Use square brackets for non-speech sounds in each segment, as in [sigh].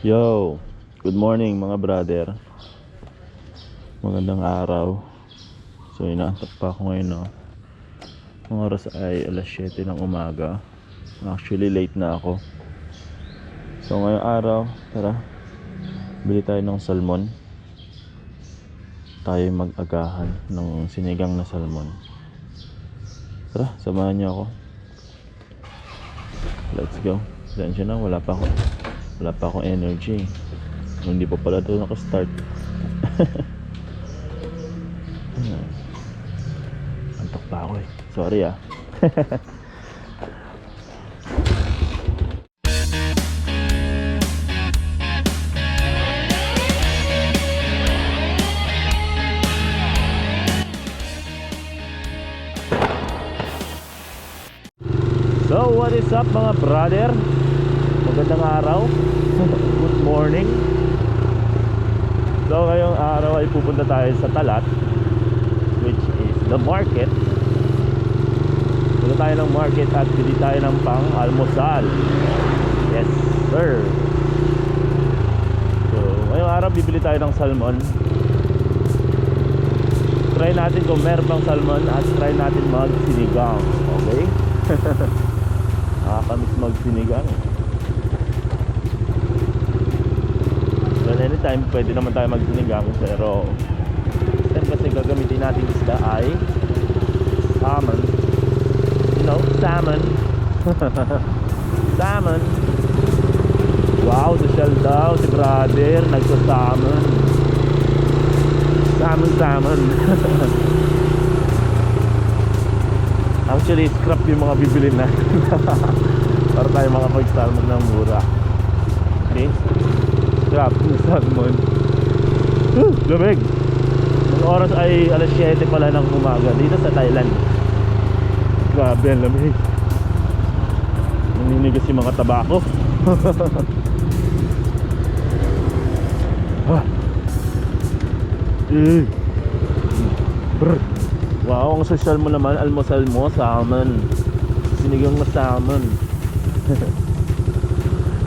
Yo, good morning mga brother. Magandang araw. So inaantok pa ako ngayon no. Ang oras ay alas 7 ng umaga. Actually late na ako. So ngayong araw, tara. Bili tayo ng salmon. Tayo mag-agahan ng sinigang na salmon. Tara, samahan niyo ako. Let's go. Sensya na, wala pa ako. Wala pa akong energy. Hindi pa pala ito nakastart. [laughs] Antok pa ako eh. Sorry ah. [laughs] So, what is up mga brother? Magandang araw. [laughs] Good morning. So, ngayong araw ay pupunta tayo sa Talat which is the market. Punta tayo ng market at bili tayo ng pang almusal. Yes, sir. So, ngayong araw bibili tayo ng salmon. Try natin kung meron pang salmon at try natin mag-sinigang. Okay? [laughs] Nakakamiss mag-sinigang. Well, anytime pwede naman tayo mag-sinigang pero this time kasi gagamitin natin isda ay salmon. You know, salmon. [laughs] salmon. Wow, social daw si brother, nagsa-salmon. Salmon, salmon. [laughs] Actually, scrap yung mga bibili na. [laughs] Para tayo makapag-salmon ng mura. Okay? Scrap yung salmon. Huh, lamig! Ang oras ay alas 7 pala ng umaga dito sa Thailand. Grabe ang lamig. Naninigas yung mga tabako. [laughs] ah. Eh. Brr. Wow, ang social mo naman, almusal mo, salmon. Sinigang na salmon. [laughs]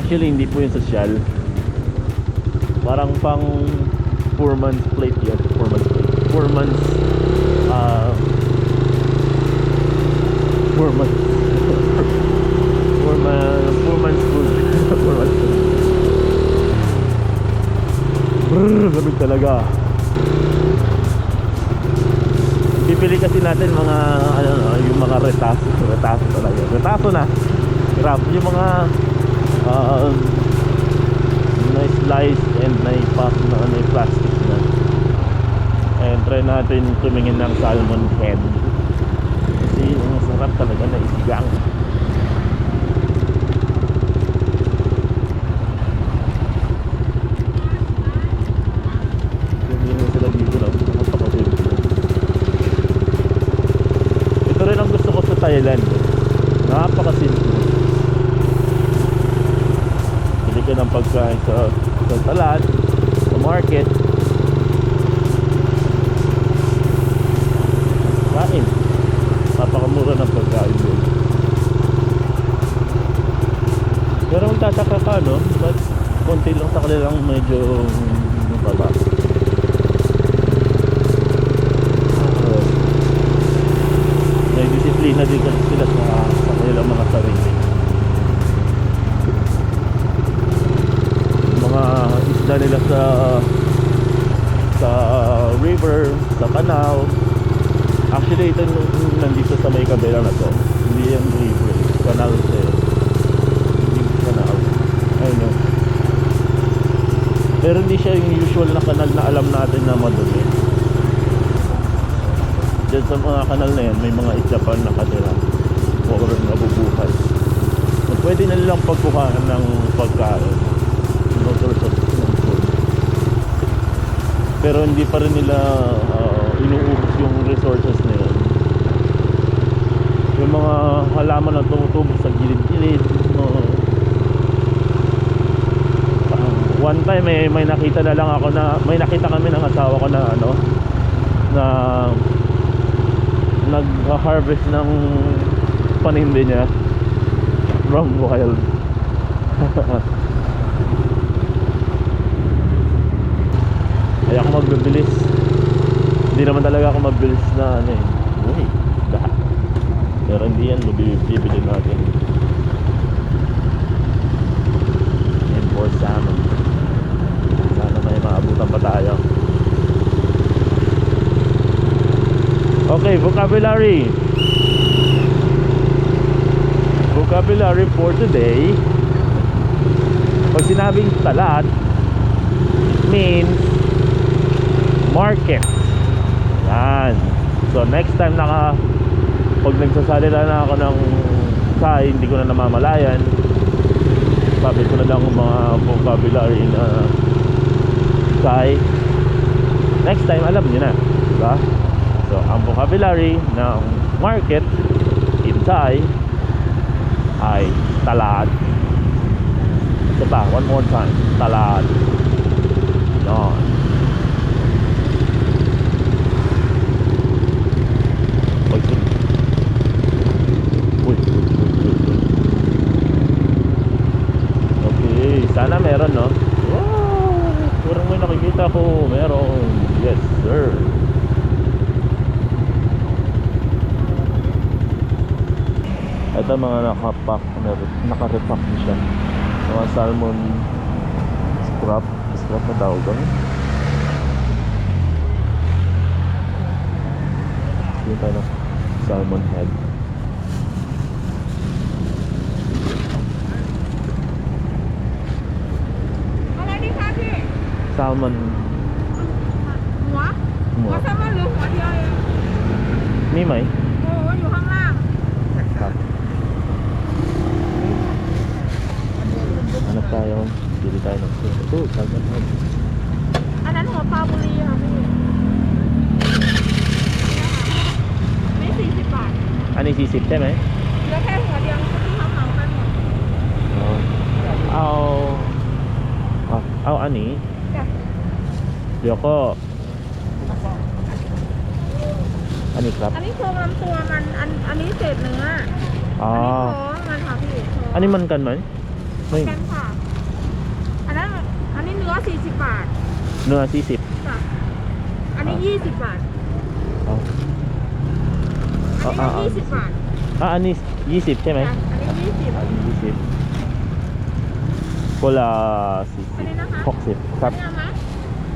Actually, hindi po yung social. Parang pang 4 months plate yun. 4 months plate. 4 months, uh, 4 months. 4 months, 4 months food. [laughs] 4 months food. Brrr, lamig talaga. Bibili kasi natin mga ano no, yung mga retaso, retaso talaga. Retaso na. Grab yung mga uh, slice and na pack na ano plastic na. And try natin tumingin ng salmon head. Kasi ang sarap talaga na isigang. Thailand. Napakasimple. Bili ka ng pagkain sa, sa talat, sa market. Kain. Napakamura ng pagkain doon. Pero magtataka ka, no? But konti lang sa kanilang medyo mababa. Uh, may disiplina din kasi sila sa, sa kanilang mga sarili. Isda nila sa sa river, sa canal. Actually, ito yung nandito sa may kabila na to. Hindi yung river, canal eh. Hindi canal. Ayun no. Pero hindi siya yung usual na kanal na alam natin na madumi. Diyan sa mga kanal na yan, may mga isda pa nakatira. Or nabubuhay. So, pwede na nilang pagkuhaan ng pagkain. Ng food. Pero hindi pa rin nila uh, inuubos yung resources yun. Yung mga halaman na tumutubo sa gilid-gilid. Uh, one time may, may nakita na lang ako na may nakita kami ng asawa ko na ano na nag-harvest ng panindi niya from wild [laughs] Ay ako magbibilis. Hindi naman talaga ako mabilis na ano eh. Uy, lahat. Pero hindi yan mabibili natin. And for salmon. Sana may maabutan pa tayo. Okay, vocabulary. Vocabulary for today. Pag sinabing talat, means market. Yan. So next time naka pag nagsasalita na ako ng sa hindi ko na namamalayan sabi ko na lang ang mga vocabulary na Thai next time alam niyo na diba? so ang vocabulary ng market in Thai ay talad pa one more time talad yan Uy, uy, uy, uy, uy, uy. Okay, sana meron, no? Wow! Parang may nakikita ko. Meron. Yes, sir. Ito mga nakapak, nakarepack siya. Mga salmon scrap, scrap na tawag doon. Yung tayo ng salmon head. Salmon หัวเดียวเองมีไหมโอ้อยู่ข้างล่างครับอันนั้นตายยัอยู่ที่ใต้หนุ่มเพื่อนตู้ครัมันให้อันนั้นหัวปลาบุรีค่ะพี่อันนี้สี่สิบบาท อันนี้สี่สิบใช่ไหม อันนี้มันกันไหมไม่กันค่ะ อันนั้นอันนี้เนื้อสี่สิบบาท เนื้อ40จ้ะอันนี้อ่ายี่สิบบาทเอาอันนี้อ่าอ่ายี่สิบบาทอะอันนี้20ใช่ไหมจ้ะอันนี้ยี่สิบอันนี้20คนละอั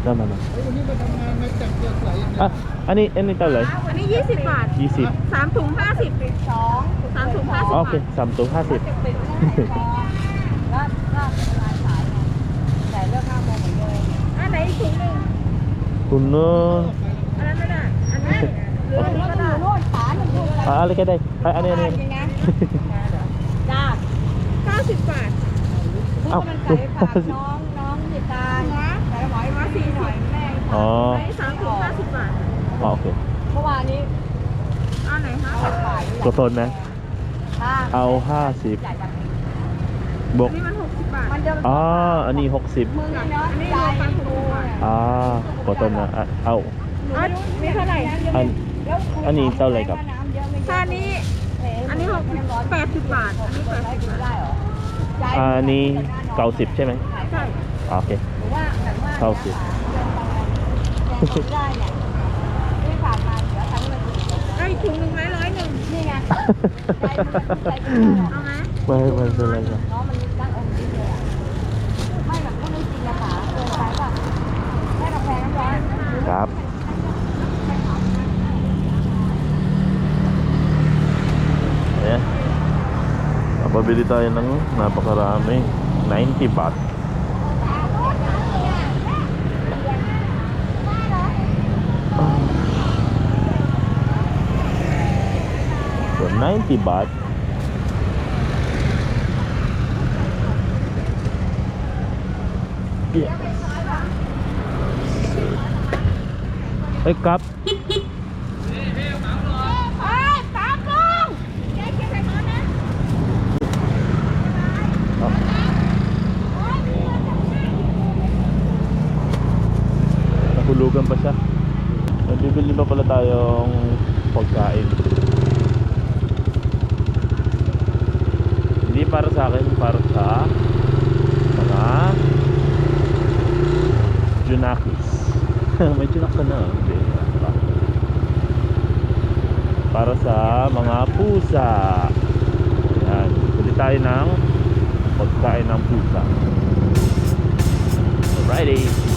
นนี้นะคะ40 60ครับอันนี้เอาไหมนั่นนั่นอะอันนี้อันนี้เท่าไหร่อันนี้ยี่สิบบาท20สามถุงห้าสิบสองสามถุงห้าสิบโอบาเคท สามตัวห้าสิบ แล้วก็เป็นร้านขายไงแต่เลิกห้าโมงเหมือนเดิมอันไหนอีกถุงหนึ่งคุณเนอะอันนั้นไม่ได้อันนี้เหลืออันนี้ก็ได้โน่นขาหนึ่งดูอะไรอะอะไรก็ได้อะอันนี้อันนี้อันจรินี้งนะจ้าเก้าสิบบาทพูดมันไก่ฝากน้องน้องหยิบตาแต่หมอยมาสีหน่อย แม่อ๋ออันนี้สามถุงห้าสิบบาทอ๋อโอเคเมื่อวานนี้อันไหนคะขายกดทนนะเอาห้าสิบจ่ายจากบวอักนนี้มันหกสิบบาท มันจะอ๋ออันนี้หกสิบมึงเนาะใจกูเนี่ยอ่ากดทนนะอะเอา อันนี้เท่าไหร่ อัน อันนี้เท่าไหร่ครับค่านี้ อันนี้หกแปดสิบบาท อันนี้แปดสิบบาทได้เหรออันนี้เก้าสิบใช่ไหมใช่อะโอเคหรือว่าแบบว่าเข้าสิ ได้เนี่ยที่ผ่านมาเดี๋ยวทำให้มันถูกไอ้ถุงหนึ่งไหมร้อยหนึ่งนี่ไงใจมันใจมันเอาไหมไม่ไม่เป็นไรครับน้องมันตั้งองค์นี้เลยอะไม่แบบพูดไม่จริงอะค่ะเกินไปป่ะแม่กาแฟน้ำร้อนครับ Ayan. Napabili tayo ng napakarami. 90 baht. 90 baht yeah. Hey, cup Nahulugan pa siya. Nabibili pa pala tayong pagkain. Hindi para sa akin, para sa mga Junakis. [laughs] May chinak ka na. Hindi. Para sa mga pusa. Ayan. Bili tayo ng pagkain ng pusa. Alrighty.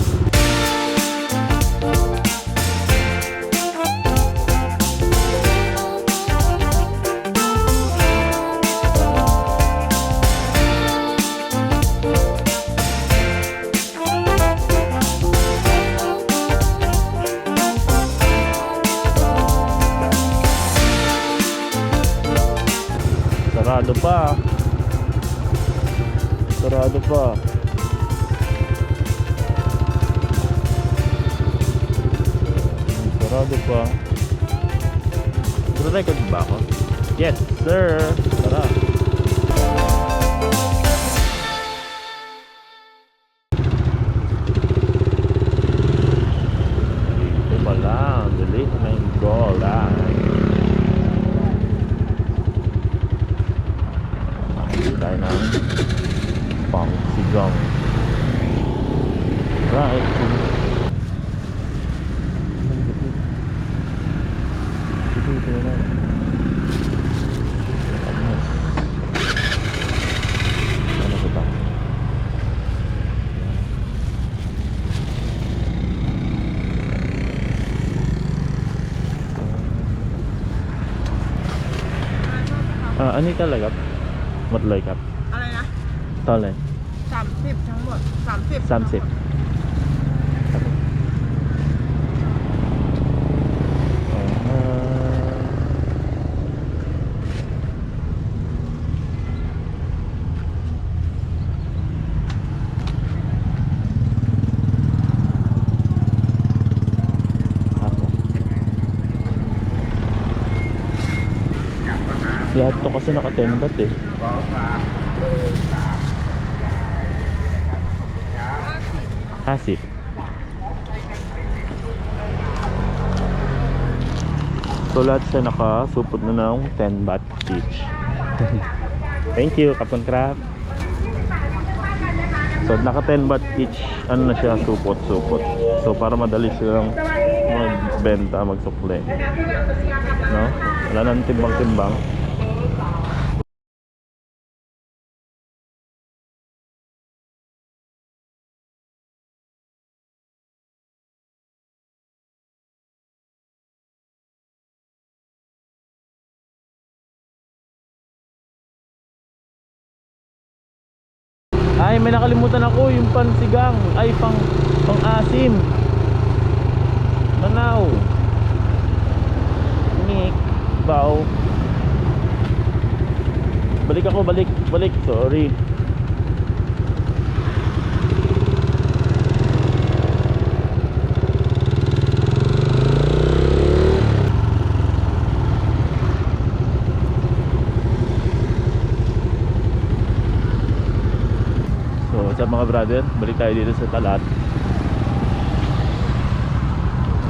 Pa. Sarado pa. Nagre-record ba ako? Yes, sir. Ah, ano yung talaga? หมดเลยครับ อะไรนะเท่าไหร่สามสิบทั้งหมดสามสิบ สามสิบ Lahat to kasi nakatembat eh. Hasip. So lahat siya nakasupot na ng 10 baht each. [laughs] Thank you, Kapon Crab. So naka 10 baht each, ano na siya, supot-supot. So para madali silang magbenta, magsukle. No? Wala nang timbang-timbang. Ay, may nakalimutan ako yung pansigang. Ay, pang pang asim. Manaw. Nick. Bao. Balik ako, balik, balik. Sorry. So, sa mga brother balik tayo dito sa talat.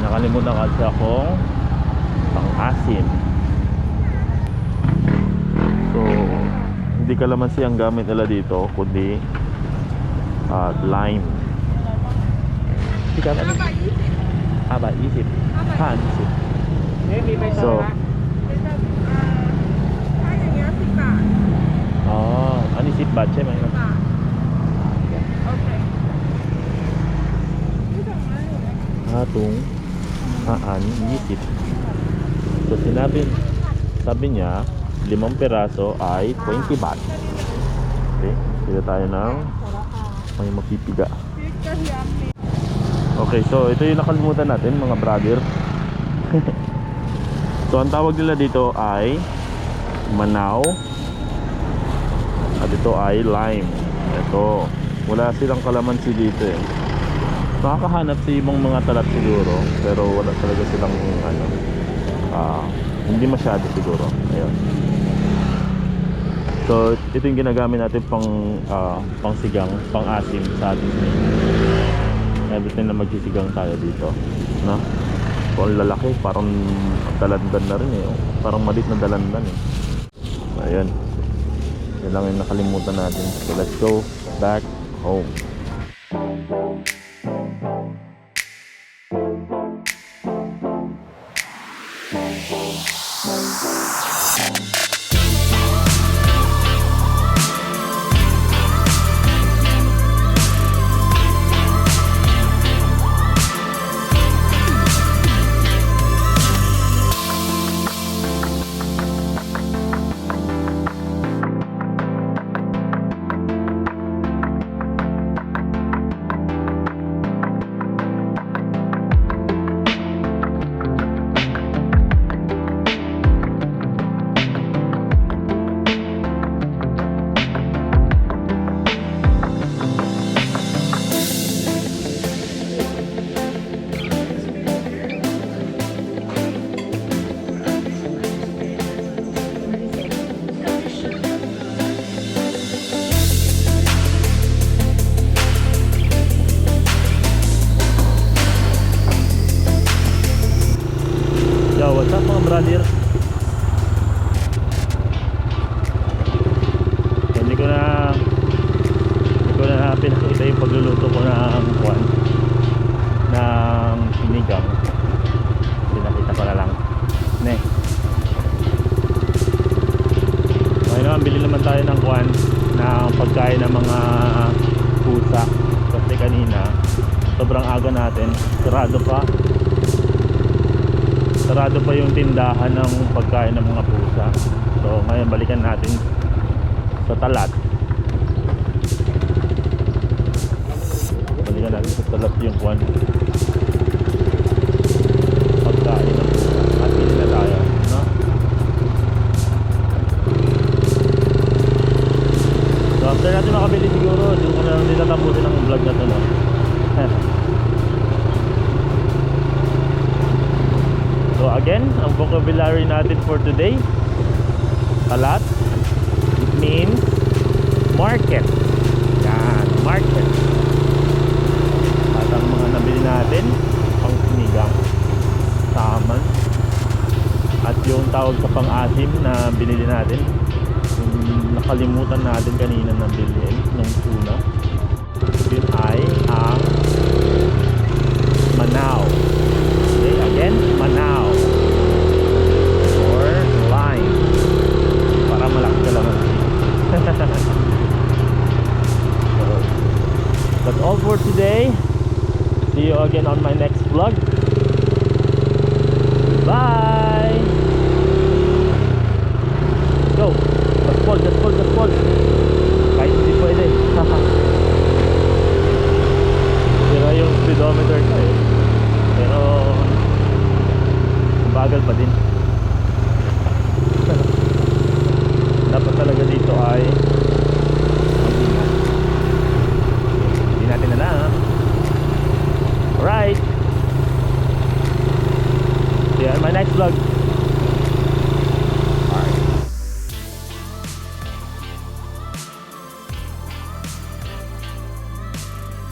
Nakalimutan kasi akong pang-asim so hindi kalamansi ang gamit nila dito kundi uh, lime. Hindi ka naman aba isip. Ha isip. So oh anisip ba siya may atong haan gisip. So sinabi, sabi niya, limang peraso ay 20 baht. Okay, sila tayo ng may mapipiga. Okay, so ito yung nakalimutan natin mga brother. [laughs] so ang tawag nila dito ay Manaw at ito ay lime. Ito, wala silang kalamansi dito eh. Makakahanap sa ibang mga talat siguro, pero wala talaga silang ano, ah, hindi masyado siguro. Ayun. So, ito yung ginagamit natin pang ah, pang sigang, pang asim sa ating everything na magsisigang tayo dito no? so ang lalaki parang dalandan na rin eh parang malit na dalandan eh ayun yun lang yung nakalimutan natin so let's go back home ito yung pagluluto ko ng kwan ng sinigang pinakita ko na lang. Ne. Okay naman bili naman tayo ng kwan ng pagkain ng mga pusa. Kasi kanina sobrang aga natin. Sarado pa. Sarado pa yung tindahan ng pagkain ng mga pusa. So ngayon balikan natin sa talat. Sa talat yung kwan pagkain at pili na no? So after natin makabili siguro, ko na lang din tatapusin ang vlog na to no. [laughs] so again, ang vocabulary natin for today, talat, it means market. Yan, market. At ang mga nabili natin, pang sinigang, saman, at yung tawag sa pang-asim na binili natin, nakalimutan natin kanina na bilhin nung una. Yun ay ang Manao. Okay again Manao. Or lime. Para malaki ka lang. [laughs] That's all for today. See you again on my next